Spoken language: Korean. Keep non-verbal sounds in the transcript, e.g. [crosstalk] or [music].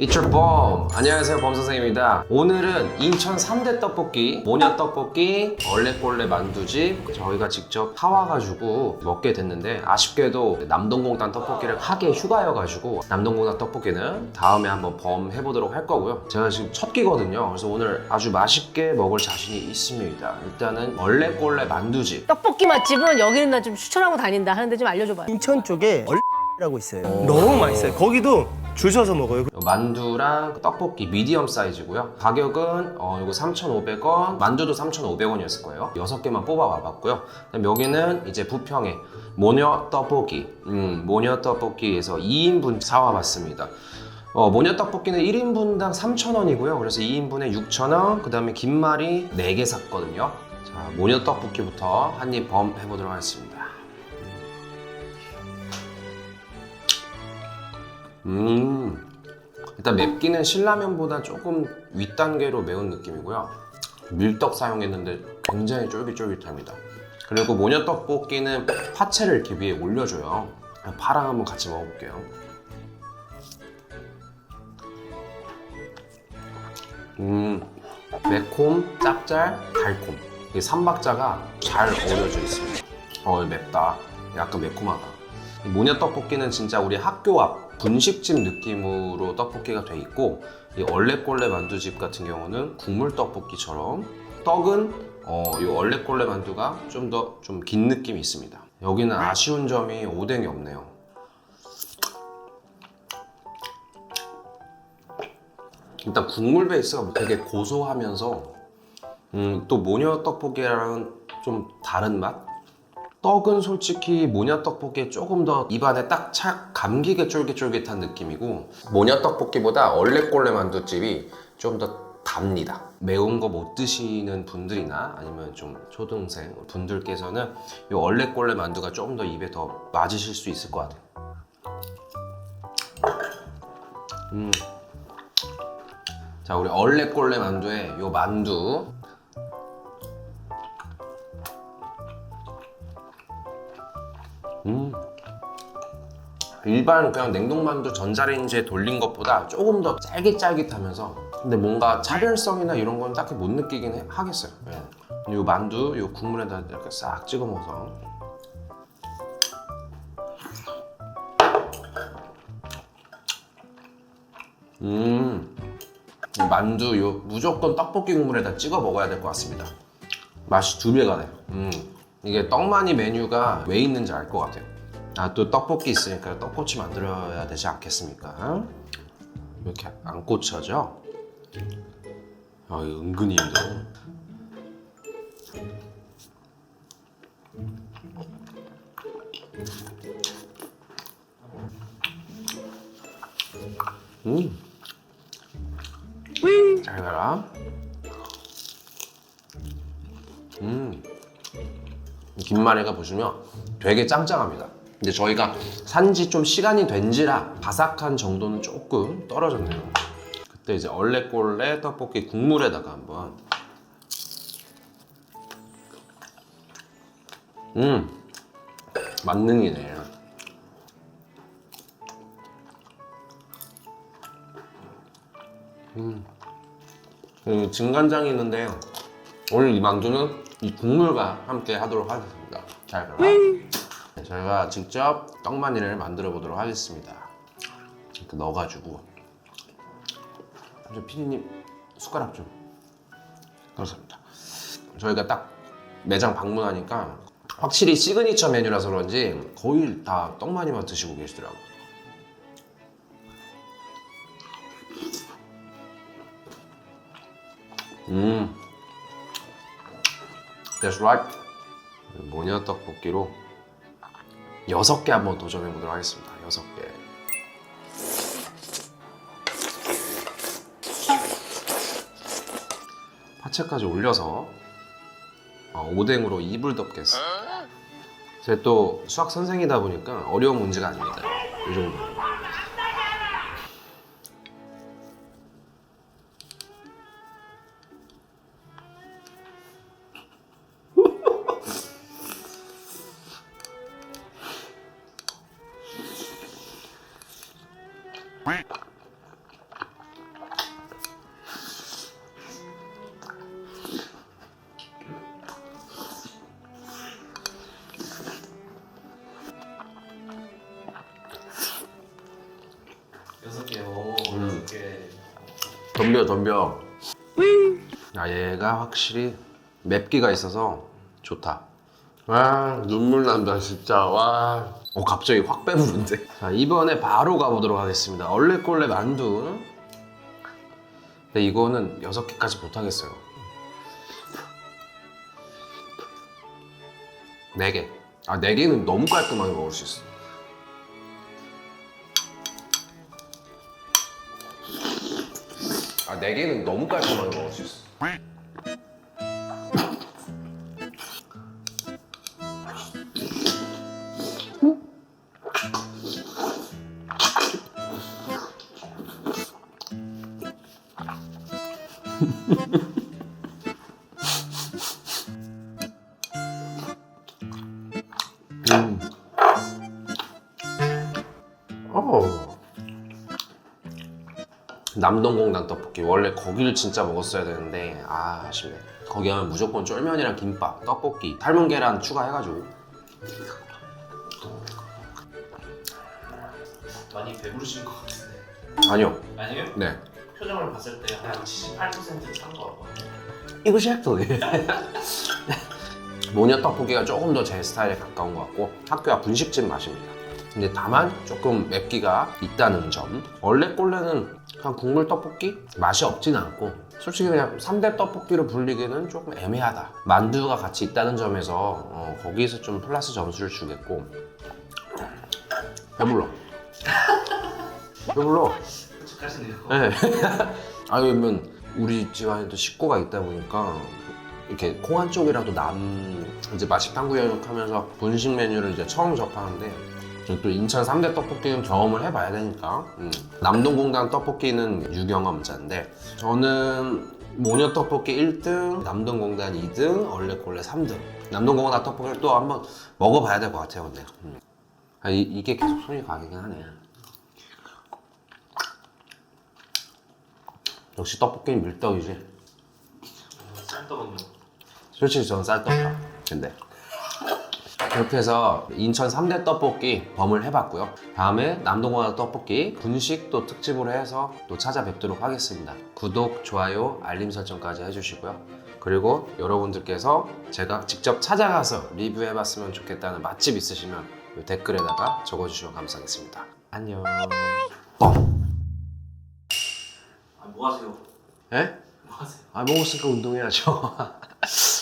It's your bomb. 안녕하세요 범 선생입니다. 오늘은 인천 3대 떡볶이, 모녀 떡볶이, 얼레꼴레 만두집 저희가 직접 사와가지고 먹게 됐는데 아쉽게도 남동공단 떡볶이를 하게 휴가여가지고 남동공단 떡볶이는 다음에 한번 범 해보도록 할 거고요. 제가 지금 첫 끼거든요. 그래서 오늘 아주 맛있게 먹을 자신이 있습니다. 일단은 얼레꼴레 만두집. 떡볶이 맛집은 여기는 나 좀 추천하고 다닌다 하는데 좀 알려줘봐요. 인천 쪽에 얼 라고 있어요. 너무 맛있어요. 거기도 줄 서서 먹어요. 요 만두랑 떡볶이 미디엄 사이즈고요. 가격은 어, 이거 3,500원, 만두도 3,500원이었을 거예요. 6개만 뽑아 와봤고요. 그다음 여기는 이제 부평에 모녀 떡볶이, 음, 모녀 떡볶이에서 2인분 사와봤습니다. 어, 모녀 떡볶이는 1인분당 3,000원이고요. 그래서 2인분에 6,000원, 그 다음에 김말이 4개 샀거든요. 자, 모녀 떡볶이부터 한입 범 해보도록 하겠습니다. 음, 일단 맵기는 신라면보다 조금 윗단계로 매운 느낌이고요. 밀떡 사용했는데 굉장히 쫄깃쫄깃합니다. 그리고 모녀 떡볶이는 파채를 이렇게 위에 올려줘요. 파랑 한번 같이 먹어볼게요. 음, 매콤, 짭짤, 달콤. 이 삼박자가 잘 어우러져 있습니다. 어, 맵다. 약간 매콤하다. 이 모녀 떡볶이는 진짜 우리 학교 앞 분식집 느낌으로 떡볶이가 돼 있고 이 얼레꼴레 만두집 같은 경우는 국물 떡볶이처럼 떡은 어, 이 얼레꼴레 만두가 좀 더 좀 긴 느낌이 있습니다. 여기는 아쉬운 점이 오뎅이 없네요. 일단 국물 베이스가 되게 고소하면서 음, 또 모녀 떡볶이랑은 좀 다른 맛? 떡은 솔직히 모녀 떡볶이에 조금 더 입안에 딱 착 감기게 쫄깃쫄깃한 느낌이고 모녀 떡볶이보다 얼레꼴레 만두집이 좀 더 답니다. 매운 거 못 드시는 분들이나 아니면 좀 초등생 분들께서는 이 얼레꼴레 만두가 조금 더 입에 더 맞으실 수 있을 것 같아요. 음. 자 우리 얼레꼴레 만두에 요 만두 음. 일반 그냥 냉동만두 전자레인지에 돌린 것보다 조금 더 짤깃짤깃하면서 근데 뭔가 차별성이나 이런 건 딱히 못 느끼긴 해- 하겠어요. 예. 요 만두 요 국물에다 이렇게 싹 찍어 먹어서 음. 이 만두 요 무조건 떡볶이 국물에다 찍어 먹어야 될 것 같습니다. 맛이 두 배가 돼요. 음. 이게 떡마니 메뉴가 왜 있는지 알 것 같아요. 아 또 떡볶이 있으니까 떡꼬치 만들어야 되지 않겠습니까? 이렇게 안 꽂혀져? 아 은근히 힘들어. 음. 잘 가라. 김말이가 보시면 되게 짱짱합니다. 근데 저희가 산지 좀 시간이 된지라 바삭한 정도는 조금 떨어졌네요. 그때 이제 얼레꼴레 떡볶이 국물에다가 한번 음 만능이네. 그 진간장이 있는데 오늘 이 만두는 이 국물과 함께 하도록 하겠습니다. 잘 가라. 네, 저희가 직접 떡마니를 만들어 보도록 하겠습니다. 이렇게 넣어가지고 저 피디님 숟가락 좀 감사합니다. 저희가 딱 매장 방문하니까 확실히 시그니처 메뉴라서 그런지 거의 다 떡마니만 드시고 계시더라고요. 음. That's right. 모녀 떡볶이로 여섯 개 한번 도전해 보도록 하겠습니다. 여섯 개. 파채까지 올려서 어, 오뎅으로 이불 덮겠어. 제가 또 수학 선생이다 보니까 어려운 문제가 아닙니다. 이 정도. 덤벼 덤벼. 아 얘가 확실히 맵기가 있어서 좋다. 와 눈물 난다 진짜. 와. 어, 갑자기 확 배부른데. 자 이번에 바로 가보도록 하겠습니다. 얼레꼴레 만두. 근데 이거는 6개까지 못하겠어요. 4개. 아 4개는 너무 깔끔하게 먹을 수 있어 네 개는 너무 깔끔하게 먹을 수 있어. 남동공단 떡볶이. 원래 거기를 진짜 먹었어야 되는데 아 아쉽네. 거기 하면 무조건 쫄면이랑 김밥 떡볶이 삶은 계란 추가해가지고. 많이 배부르신 것 같은데. 아니요. 아니에요? 네. 표정을 봤을 때 한 78%찬 것 같거든요. 이거 셰프 [laughs] 모녀 떡볶이가 조금 더 제 스타일에 가까운 것 같고 학교 앞 분식집 맛입니다. 근데 다만 조금 맵기가 있다는 점. 원래 꼴레는 그냥 국물 떡볶이? 맛이 없진 않고. 솔직히 그냥 3대 떡볶이로 불리기는 조금 애매하다. 만두가 같이 있다는 점에서 어, 거기서 좀 플러스 점수를 주겠고. 배불러. [laughs] 배불러. 솔직하시네요. 네. [laughs] 아니면 우리 집안에도 식구가 있다 보니까 이렇게 콩 한 쪽이라도 남 이제 맛있당 구역 하면서 분식 메뉴를 이제 처음 접하는데 저 또 인천 3대 떡볶이는 경험을 해봐야 되니까 음. 남동공단 떡볶이는 유경험자인데 저는 모녀 떡볶이 1등, 남동공단 2등, 얼레콜레 3등 남동공단 떡볶이를 또 한번 먹어봐야 될 것 같아요 근데 음. 아, 이, 이게 계속 손이 가긴 하네 역시 떡볶이는 밀떡이지 쌀떡은요? 솔직히 저는 쌀떡밥 근데 이렇게 해서 인천 3대 떡볶이 범을 해봤고요 다음에 남동원 떡볶이 분식 또 특집으로 해서 또 찾아뵙도록 하겠습니다 구독, 좋아요, 알림 설정까지 해주시고요 그리고 여러분들께서 제가 직접 찾아가서 리뷰해봤으면 좋겠다는 맛집 있으시면 이 댓글에다가 적어주시면 감사하겠습니다 안녕 뻥! 아, 뭐 하세요? 에? 뭐 하세요? 아 먹었으니까 운동해야죠 [laughs]